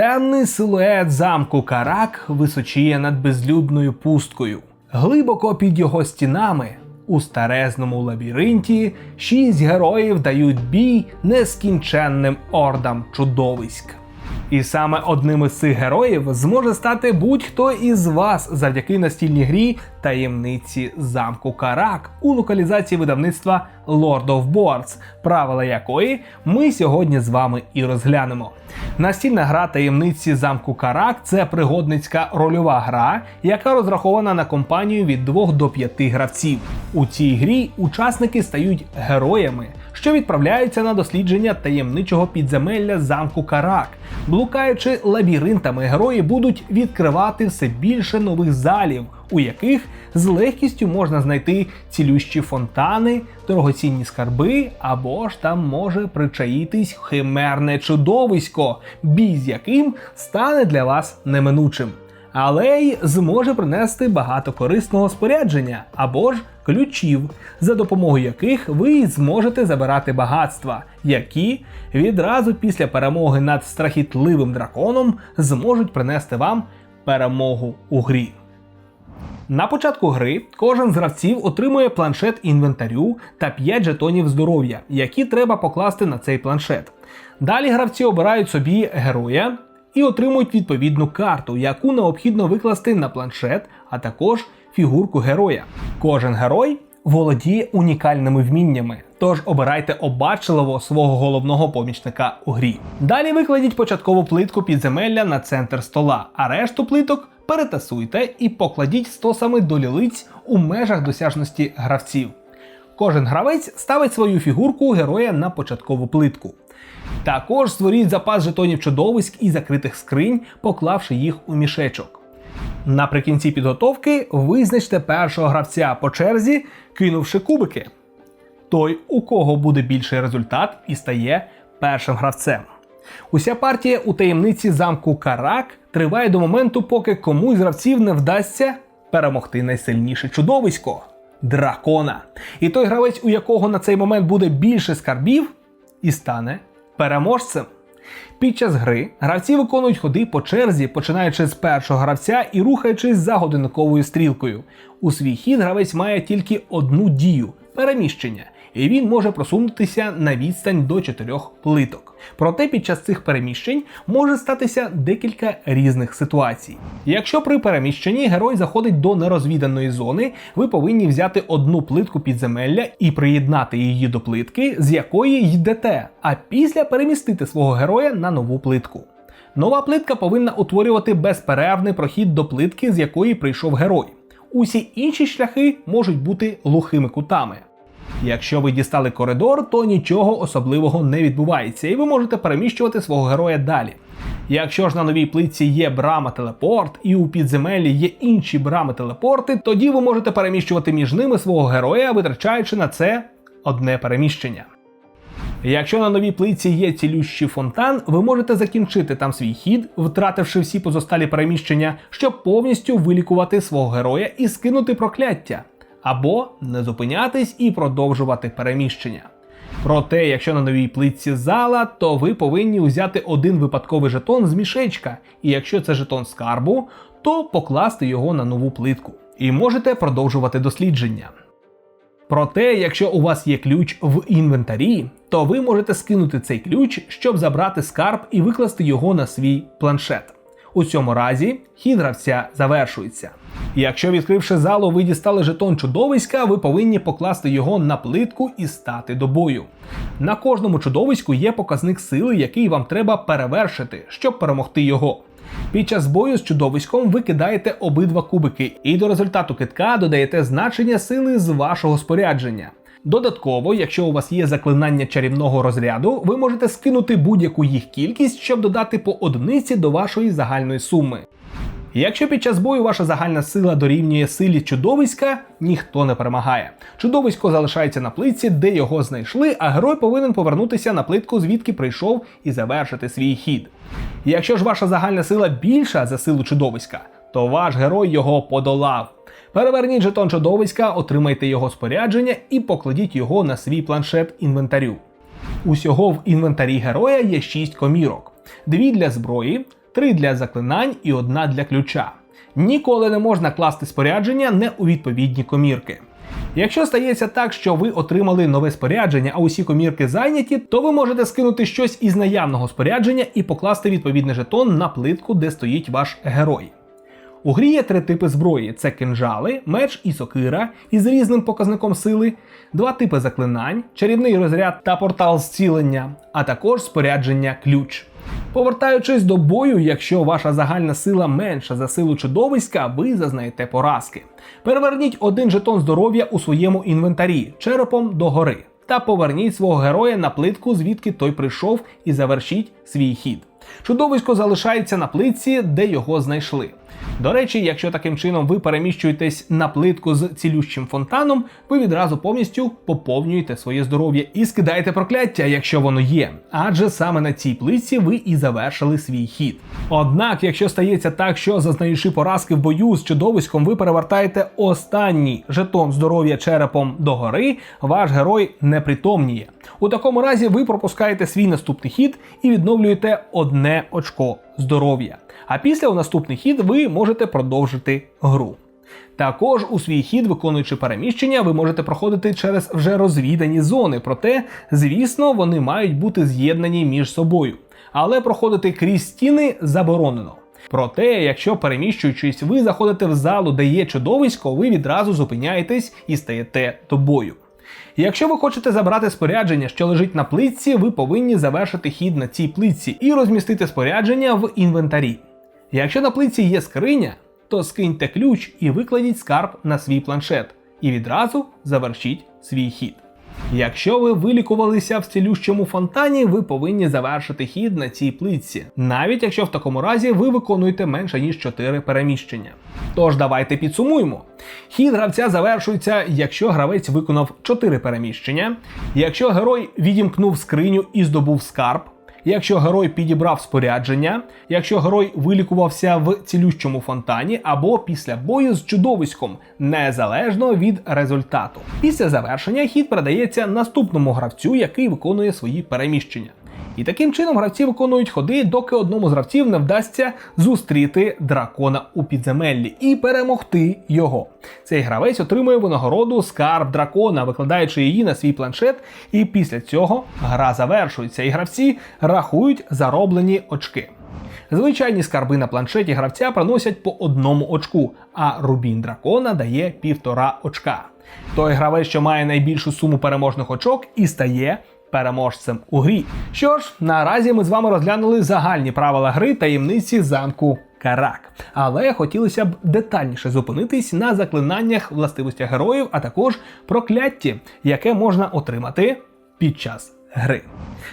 Темний силует замку Карак височіє над безлюдною пусткою. Глибоко під його стінами, у старезному лабіринті, шість героїв дають бій нескінченним ордам чудовиськ. І саме одним із цих героїв зможе стати будь-хто із вас завдяки настільній грі таємниці замку Карак у локалізації видавництва Lord of Boards, правила якої ми сьогодні з вами і розглянемо. Настільна гра таємниці замку Карак це пригодницька рольова гра, яка розрахована на компанію від 2 до 5 гравців. У цій грі учасники стають героями що відправляються на дослідження таємничого підземелля замку Карак. Блукаючи лабіринтами, герої будуть відкривати все більше нових залів, у яких з легкістю можна знайти цілющі фонтани, дорогоцінні скарби, або ж там може причаїтись химерне чудовисько, бій з яким стане для вас неминучим але й зможе принести багато корисного спорядження або ж ключів, за допомогою яких ви зможете забирати багатства, які відразу після перемоги над страхітливим драконом зможуть принести вам перемогу у грі. На початку гри кожен з гравців отримує планшет інвентарю та 5 жетонів здоров'я, які треба покласти на цей планшет. Далі гравці обирають собі героя, і отримують відповідну карту, яку необхідно викласти на планшет, а також фігурку героя. Кожен герой володіє унікальними вміннями. Тож обирайте обачливо свого головного помічника у грі. Далі викладіть початкову плитку підземелля на центр стола, а решту плиток перетасуйте і покладіть стосами до лілиць у межах досяжності гравців. Кожен гравець ставить свою фігурку героя на початкову плитку. Також створіть запас жетонів чудовиськ і закритих скринь, поклавши їх у мішечок. Наприкінці підготовки визначте першого гравця по черзі, кинувши кубики. Той, у кого буде більший результат, і стає першим гравцем. Уся партія у таємниці замку Карак триває до моменту, поки комусь з гравців не вдасться перемогти найсильніше чудовисько дракона. І той гравець, у якого на цей момент буде більше скарбів, і стане переможцем. Під час гри гравці виконують ходи по черзі, починаючи з першого гравця і рухаючись за годинниковою стрілкою. У свій хід гравець має тільки одну дію переміщення, і він може просунутися на відстань до чотирьох плиток. Проте під час цих переміщень може статися декілька різних ситуацій. Якщо при переміщенні герой заходить до нерозвіданої зони, ви повинні взяти одну плитку підземелля і приєднати її до плитки, з якої йдете, а після перемістити свого героя на нову плитку. Нова плитка повинна утворювати безперервний прохід до плитки, з якої прийшов герой. Усі інші шляхи можуть бути глухими кутами. Якщо ви дістали коридор, то нічого особливого не відбувається, і ви можете переміщувати свого героя далі. Якщо ж на новій плитці є брама телепорт, і у підземеллі є інші брами телепорти, тоді ви можете переміщувати між ними свого героя, витрачаючи на це одне переміщення. Якщо на новій плитці є цілющий фонтан, ви можете закінчити там свій хід, втративши всі позосталі переміщення, щоб повністю вилікувати свого героя і скинути прокляття або не зупинятись і продовжувати переміщення. Проте, якщо на новій плитці зала, то ви повинні взяти один випадковий жетон з мішечка, і якщо це жетон скарбу, то покласти його на нову плитку. І можете продовжувати дослідження. Проте, якщо у вас є ключ в інвентарі, то ви можете скинути цей ключ, щоб забрати скарб і викласти його на свій планшет. У цьому разі хід гравця завершується. Якщо відкривши залу, ви дістали жетон чудовиська, ви повинні покласти його на плитку і стати до бою. На кожному чудовиську є показник сили, який вам треба перевершити, щоб перемогти його. Під час бою з чудовиськом ви кидаєте обидва кубики, і до результату китка додаєте значення сили з вашого спорядження. Додатково, якщо у вас є заклинання чарівного розряду, ви можете скинути будь-яку їх кількість, щоб додати по одиниці до вашої загальної суми. Якщо під час бою ваша загальна сила дорівнює силі чудовиська, ніхто не перемагає. Чудовисько залишається на плитці, де його знайшли, а герой повинен повернутися на плитку, звідки прийшов, і завершити свій хід. Якщо ж ваша загальна сила більша за силу чудовиська, то ваш герой його подолав. Переверніть жетон чудовиська, отримайте його спорядження і покладіть його на свій планшет інвентарю. Усього в інвентарі героя є 6 комірок: дві для зброї, три для заклинань і одна для ключа. Ніколи не можна класти спорядження не у відповідні комірки. Якщо стається так, що ви отримали нове спорядження, а усі комірки зайняті, то ви можете скинути щось із наявного спорядження і покласти відповідний жетон на плитку, де стоїть ваш герой. У грі є три типи зброї: це кинжали, меч і сокира із різним показником сили, два типи заклинань, чарівний розряд та портал зцілення, а також спорядження ключ. Повертаючись до бою, якщо ваша загальна сила менша за силу чудовиська, ви зазнаєте поразки. Переверніть один жетон здоров'я у своєму інвентарі черепом догори та поверніть свого героя на плитку, звідки той прийшов, і завершіть свій хід. Чудовисько залишається на плитці, де його знайшли. До речі, якщо таким чином ви переміщуєтесь на плитку з цілющим фонтаном, ви відразу повністю поповнюєте своє здоров'я і скидаєте прокляття, якщо воно є. Адже саме на цій плитці ви і завершили свій хід. Однак, якщо стається так, що зазнаючи поразки в бою з чудовиськом, ви перевертаєте останній жетон здоров'я черепом догори, ваш герой не притомніє. У такому разі ви пропускаєте свій наступний хід і відновлюєте одне очко здоров'я. А після у наступний хід ви можете продовжити гру. Також у свій хід, виконуючи переміщення, ви можете проходити через вже розвідані зони, проте, звісно, вони мають бути з'єднані між собою. Але проходити крізь стіни заборонено. Проте, якщо переміщуючись, ви заходите в залу, де є чудовисько, ви відразу зупиняєтесь і стаєте до бою. Якщо ви хочете забрати спорядження, що лежить на плитці, ви повинні завершити хід на цій плитці і розмістити спорядження в інвентарі. Якщо на плитці є скриня, то скиньте ключ і викладіть скарб на свій планшет, і відразу завершіть свій хід. Якщо ви вилікувалися в цілющому фонтані, ви повинні завершити хід на цій плитці, навіть якщо в такому разі ви виконуєте менше ніж 4 переміщення. Тож давайте підсумуємо. Хід гравця завершується, якщо гравець виконав 4 переміщення, якщо герой відімкнув скриню і здобув скарб. Якщо герой підібрав спорядження, якщо герой вилікувався в цілющому фонтані або після бою з чудовиськом, незалежно від результату. Після завершення хід передається наступному гравцю, який виконує свої переміщення. І таким чином гравці виконують ходи, доки одному з гравців не вдасться зустріти дракона у підземеллі і перемогти його. Цей гравець отримує винагороду скарб дракона, викладаючи її на свій планшет, і після цього гра завершується, і гравці рахують зароблені очки. Звичайні скарби на планшеті гравця приносять по одному очку, а рубін дракона дає півтора очка. Той гравець, що має найбільшу суму переможних очок, і стає переможцем у грі. Що ж, наразі ми з вами розглянули загальні правила гри таємниці замку Карак. Але хотілося б детальніше зупинитись на заклинаннях властивостях героїв, а також прокляття, яке можна отримати під час гри.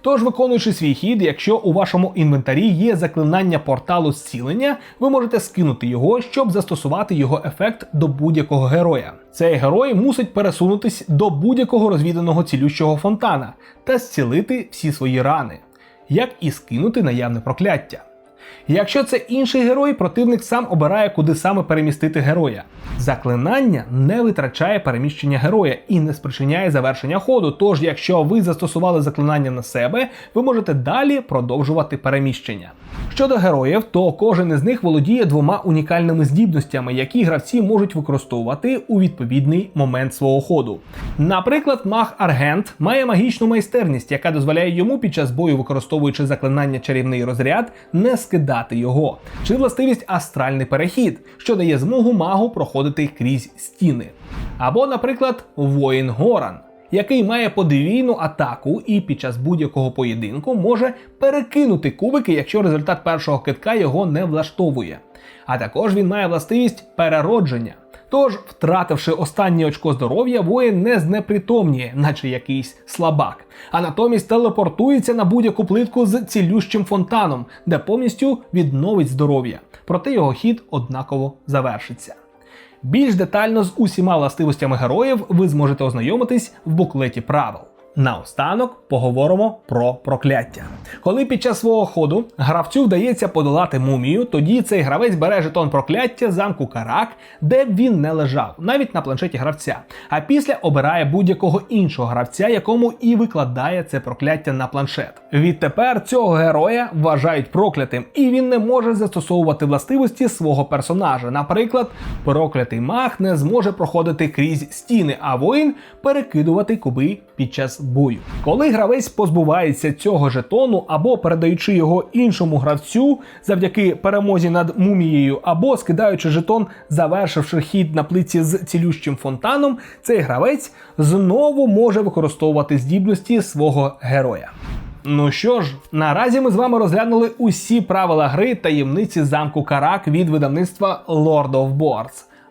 Тож, виконуючи свій хід, якщо у вашому інвентарі є заклинання порталу зцілення, ви можете скинути його, щоб застосувати його ефект до будь-якого героя. Цей герой мусить пересунутись до будь-якого розвіданого цілющого фонтана та зцілити всі свої рани, як і скинути наявне прокляття. Якщо це інший герой, противник сам обирає, куди саме перемістити героя. Заклинання не витрачає переміщення героя і не спричиняє завершення ходу. Тож, якщо ви застосували заклинання на себе, ви можете далі продовжувати переміщення. Щодо героїв, то кожен із них володіє двома унікальними здібностями, які гравці можуть використовувати у відповідний момент свого ходу. Наприклад, маг Аргент має магічну майстерність, яка дозволяє йому під час бою, використовуючи заклинання чарівний розряд, не скидати його, чи властивість астральний перехід, що дає змогу магу проходити крізь стіни. Або, наприклад, воїн Горан який має подвійну атаку і під час будь-якого поєдинку може перекинути кубики, якщо результат першого китка його не влаштовує. А також він має властивість переродження. Тож, втративши останнє очко здоров'я, воїн не знепритомніє, наче якийсь слабак, а натомість телепортується на будь-яку плитку з цілющим фонтаном, де повністю відновить здоров'я. Проте його хід однаково завершиться. Більш детально з усіма властивостями героїв ви зможете ознайомитись в буклеті правил. Наостанок поговоримо про прокляття. Коли під час свого ходу гравцю вдається подолати мумію, тоді цей гравець бере жетон прокляття замку Карак, де б він не лежав, навіть на планшеті гравця. А після обирає будь-якого іншого гравця, якому і викладає це прокляття на планшет. Відтепер цього героя вважають проклятим, і він не може застосовувати властивості свого персонажа. Наприклад, проклятий маг не зможе проходити крізь стіни, а воїн перекидувати куби під бою. Коли гравець позбувається цього жетону або передаючи його іншому гравцю завдяки перемозі над мумією, або скидаючи жетон, завершивши хід на плиці з цілющим фонтаном, цей гравець знову може використовувати здібності свого героя. Ну що ж, наразі ми з вами розглянули усі правила гри таємниці замку Карак від видавництва Lord of Boards.